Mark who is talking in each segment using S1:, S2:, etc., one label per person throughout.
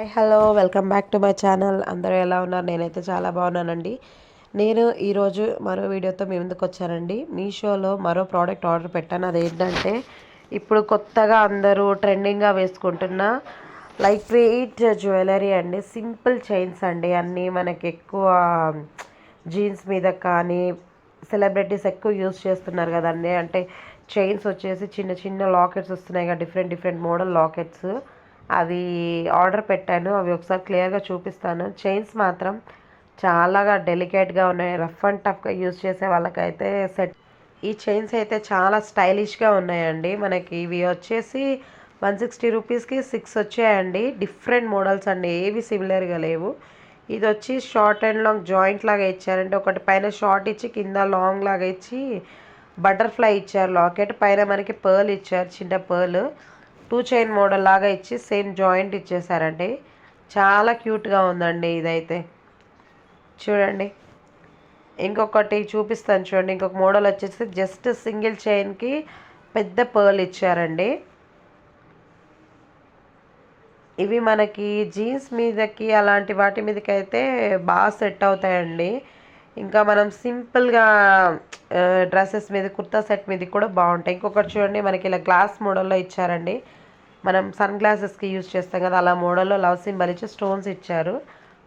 S1: Hi hello welcome back to my channel అందరూ ఎలా ఉన్నారు? నేనైతే చాలా బాగున్నానండి. నేను ఈరోజు మరో వీడియోతో మీ ముందుకు వచ్చానండి. మీషోలో మరో ప్రోడక్ట్ ఆర్డర్ పెట్టాను. అదేంటంటే ఇప్పుడు కొత్తగా అందరూ ట్రెండింగ్గా వేసుకుంటున్న లైట్ వెయిట్ జ్యువెలరీ అండి. సింపుల్ చైన్స్ అండి. అన్నీ మనకి ఎక్కువ జీన్స్ మీద కానీ సెలబ్రిటీస్ ఎక్కువ యూస్ చేస్తున్నారు కదండి. అంటే చైన్స్ వచ్చేసి చిన్న చిన్న లాకెట్స్ వస్తున్నాయి కదా. డిఫరెంట్ డిఫరెంట్ మోడల్ లాకెట్స్ అవి ఆర్డర్ పెట్టాను. అవి ఒకసారి క్లియర్గా చూపిస్తాను. చైన్స్ మాత్రం చాలాగా డెలికేట్గా ఉన్నాయి. రఫ్ అండ్ టఫ్గా యూజ్ చేసే వాళ్ళకైతే సెట్. ఈ చైన్స్ అయితే చాలా స్టైలిష్గా ఉన్నాయండి. మనకి ఇవి వచ్చేసి వన్ సిక్స్టీ రూపీస్కి సిక్స్ వచ్చాయండి. డిఫరెంట్ మోడల్స్ అండి. ఏవి సిమిలర్గా లేవు. ఇది వచ్చి షార్ట్ అండ్ లాంగ్ జాయింట్ లాగా ఇచ్చారంటే ఒకటి పైన షార్ట్ ఇచ్చి కింద లాంగ్ లాగా ఇచ్చి బటర్ఫ్లై ఇచ్చారు లాకెట్. పైన మనకి పర్ల్ ఇచ్చారు చిన్న పర్ల్. టూ చైన్ మోడల్ లాగా ఇచ్చి సేమ్ జాయింట్ ఇచ్చేసారండి. చాలా క్యూట్గా ఉందండి ఇదైతే. చూడండి. ఇంకొకటి చూపిస్తాను చూడండి. ఇంకొక మోడల్ వచ్చేసి జస్ట్ సింగిల్ చైన్కి పెద్ద పర్ల్ ఇచ్చారండి. ఇవి మనకి జీన్స్ మీదకి అలాంటి వాటి మీదకి అయితే బాగా సెట్ అవుతాయండి. ఇంకా మనం సింపుల్గా డ్రెస్సెస్ మీద కుర్తా సెట్ మీద కూడా బాగుంటాయి. ఇంకొకటి చూడండి మనకి ఇలా గ్లాస్ మోడల్లో ఇచ్చారండి. మనం సన్ గ్లాసెస్కి యూజ్ చేస్తాం కదా అలా మోడల్లో లవ్ సింబల్ ఇచ్చి స్టోన్స్ ఇచ్చారు.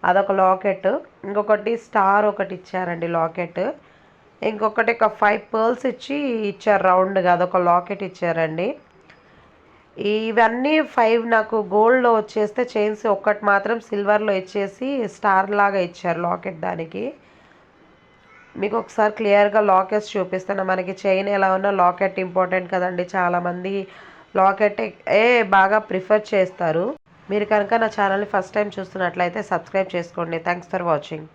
S1: అదొక లాకెట్. ఇంకొకటి స్టార్ ఒకటి ఇచ్చారండి లాకెట్. ఇంకొకటి ఒక ఫైవ్ పర్ల్స్ ఇచ్చి ఇచ్చారు రౌండ్గా అదొక లాకెట్ ఇచ్చారండి. ఇవన్నీ ఫైవ్ నాకు గోల్డ్లో వచ్చేస్తే చైన్స్ ఒక్కటి మాత్రం సిల్వర్లో ఇచ్చేసి స్టార్ లాగా ఇచ్చారు లాకెట్ దానికి. మీకు ఒకసారి క్లియర్గా లాకెట్స్ చూపిస్తాను. మనకి చైన్ ఎలా ఉన్నా లాకెట్ ఇంపార్టెంట్ కదండి. చాలామంది లాకెట్ ఏ బాగా ప్రిఫర్ చేస్తారు. మీరు కనుక నా ఛానల్ని ఫస్ట్ టైం చూస్తున్నట్లయితే సబ్స్క్రైబ్ చేసుకోండి. Thanks for watching.